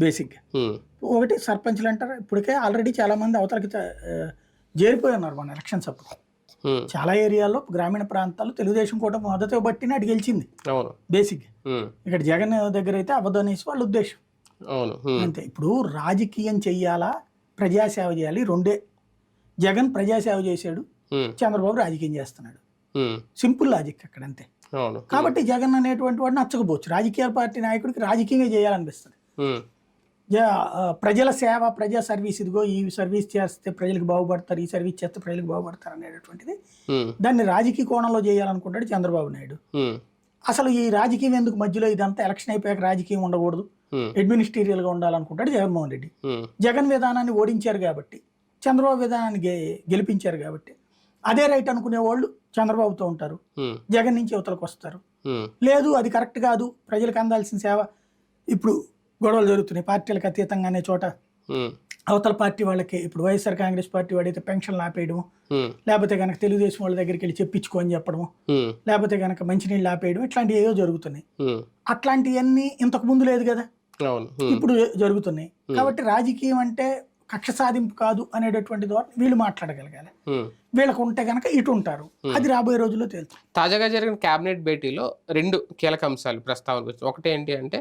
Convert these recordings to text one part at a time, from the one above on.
బేసిక్గా ఒకటి సర్పంచ్లు అంటారు. ఇప్పటికే ఆల్రెడీ చాలా మంది అవతలకి చేరిపోయి ఉన్నారు మన ఎలక్షన్స్ అప్పుడు. చాలా ఏరియాల్లో గ్రామీణ ప్రాంతాల్లో తెలుగుదేశం కూడా మద్దతు బట్టిన అటు గెలిచింది. బేసిక్. ఇక్కడ జగన్ దగ్గర అయితే అవ్వదనేసి వాళ్ళ ఉద్దేశం. అంతే. ఇప్పుడు రాజకీయం చెయ్యాలా? ప్రజాసేవ చేయాలి. రెండే. జగన్ ప్రజాసేవ చేశాడు. చంద్రబాబు రాజకీయం చేస్తున్నాడు. సింపుల్ లాజిక్ అక్కడ అంతే. కాబట్టి జగన్ అనేటువంటి వాడు నచ్చకపోవచ్చు రాజకీయ పార్టీ నాయకుడికి రాజకీయంగా చేయాలనిపిస్తుంది. ప్రజల సేవ ప్రజా సర్వీస్ ఇదిగో ఈ సర్వీస్ చేస్తే ప్రజలకు బాగుపడతారు ఈ సర్వీస్ చేస్తే ప్రజలకు బాగుపడతారు అనేటటువంటిది దాన్ని రాజకీయ కోణంలో చేయాలనుకుంటాడు చంద్రబాబు నాయుడు. అసలు ఈ రాజకీయం ఎందుకు మధ్యలో ఇదంతా ఎలక్షన్ అయిపోయాక రాజకీయం ఉండకూడదు? ఉమ్, అడ్మినిస్ట్రేరియల్గా ఉండాలనుకుంటాడు జగన్మోహన్ రెడ్డి. జగన్ విధానాన్ని ఓడించారు కాబట్టి చంద్రబాబు విధానాన్ని గె గెలిపించారు కాబట్టి అదే రైట్ అనుకునే వాళ్ళు చంద్రబాబుతో ఉంటారు. జగన్ నుంచి యువతలకు వస్తారు. లేదు అది కరెక్ట్ కాదు ప్రజలకు అందాల్సిన సేవ. ఇప్పుడు గొడవలు జరుగుతున్నాయి. పార్టీలకు అతీతంగా అనే చోట అవతల పార్టీ వాళ్ళకి ఇప్పుడు వైఎస్ఆర్ కాంగ్రెస్ పార్టీ వాడైతే పెన్షన్లు ఆపేయడం లేకపోతే కనుక తెలుగుదేశం వాళ్ళ దగ్గరికి వెళ్ళి చెప్పించుకో అని చెప్పడము ఉమ్, లేకపోతే కనుక మంచినీళ్ళు ఆపేయడం ఇట్లాంటివి ఏవో జరుగుతున్నాయి. అట్లాంటివన్నీ ఇంతకు ముందు లేదు కదా? ఇప్పుడు జరుగుతున్నాయి. కాబట్టి రాజకీయం అంటే కక్ష సాధింపు కాదు అనేటటువంటి ద్వారా వీళ్ళు మాట్లాడగలగాలి. వీళ్ళకు ఉంటే కనుక ఇటు ఉంటారు. అది రాబోయే రోజుల్లో తేలుతుంది. తాజాగా జరిగిన కేబినెట్ భేటీలో రెండు కీలక అంశాలు ప్రస్తావనకు వచ్చాయి. ఒకటి ఏంటి అంటే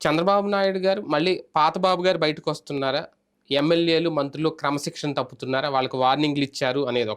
చంద్రబాబు నాయుడు గారు మళ్ళీ పాత బాబు గారు బయటకు వస్తున్నారా? ఎమ్మెల్యేలు మంత్రులు క్రమశిక్షణ తప్పుతున్నారా? వాళ్ళకి వార్నింగ్లు ఇచ్చారు అనేది ఒక